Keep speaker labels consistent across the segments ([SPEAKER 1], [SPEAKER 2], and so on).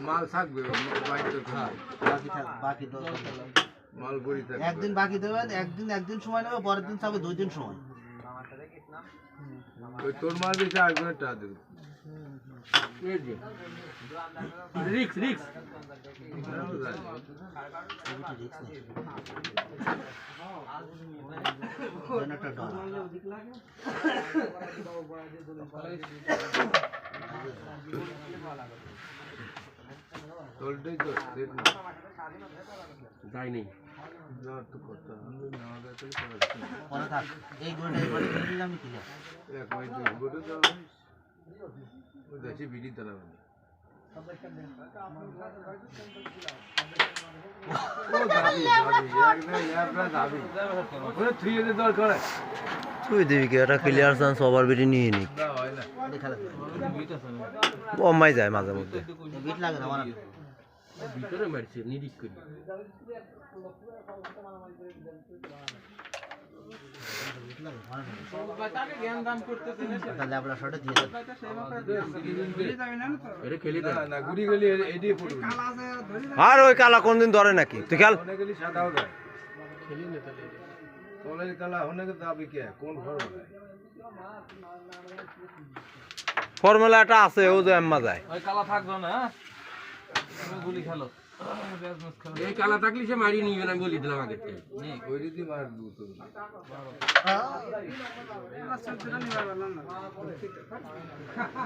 [SPEAKER 1] মাল থাকবে
[SPEAKER 2] বাকি বাকি
[SPEAKER 1] মাল পরি থাকবে।
[SPEAKER 2] একদিন বাকি দেবেন একদিন একদিন সময় নেবে পরের দিন থাকবে দুই দিন সময়।
[SPEAKER 1] তোর মাল বেশি আসবে না টাকা দেবে।
[SPEAKER 3] রিক্স রিক্স
[SPEAKER 2] নেই একটা
[SPEAKER 1] তো
[SPEAKER 3] যাই নেই
[SPEAKER 1] বিড়ি দাঁড়াবে
[SPEAKER 4] তুই দিবি কি এটা ক্লিয়ার চান্স সবার বেটি নিয়ে নিক।
[SPEAKER 1] না না
[SPEAKER 4] কমাই যায় মাঝে মধ্যে।
[SPEAKER 2] বিট লাগে না
[SPEAKER 3] ভিতরে মারছে করি।
[SPEAKER 1] না না
[SPEAKER 4] আর ওই কালা কোনদিন ধরে নাকি? তুই খেল।
[SPEAKER 1] গেলি কলেজ কালা কে দাবি কে? কোন ঘর
[SPEAKER 4] ফর্মুলা আছে ও যে এম্মা যায়।
[SPEAKER 5] ওই কালা থাকবে না হ্যাঁ? গুলি খেলো। ব্যাস ম্যাচ খেলো
[SPEAKER 3] এই কালা থাকলে সে মারি নিবে না আমি বলি দিলাম আগে
[SPEAKER 1] ওই রীতি মার দুটো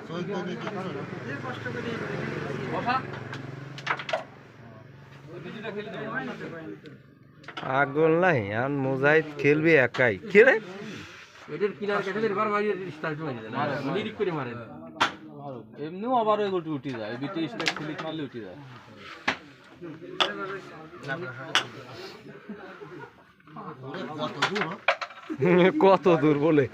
[SPEAKER 2] চোদ্দ দিয়ে কি করো
[SPEAKER 5] বসা। ওই বিজিটা খেলে দেবো।
[SPEAKER 4] আগল নাই আর মুজাহিদ খেলবি একাই। কি রে?
[SPEAKER 3] এটার কিনার কাছে এবার মারি স্টার্ট মারি নিরিক করে মারেন
[SPEAKER 5] এমনিও আবার ওই গোটি উঠে যায় বিটি স্ট্রাইক ফিলিক মারলে উঠে যায়।
[SPEAKER 2] কত দূর
[SPEAKER 1] ও বলে।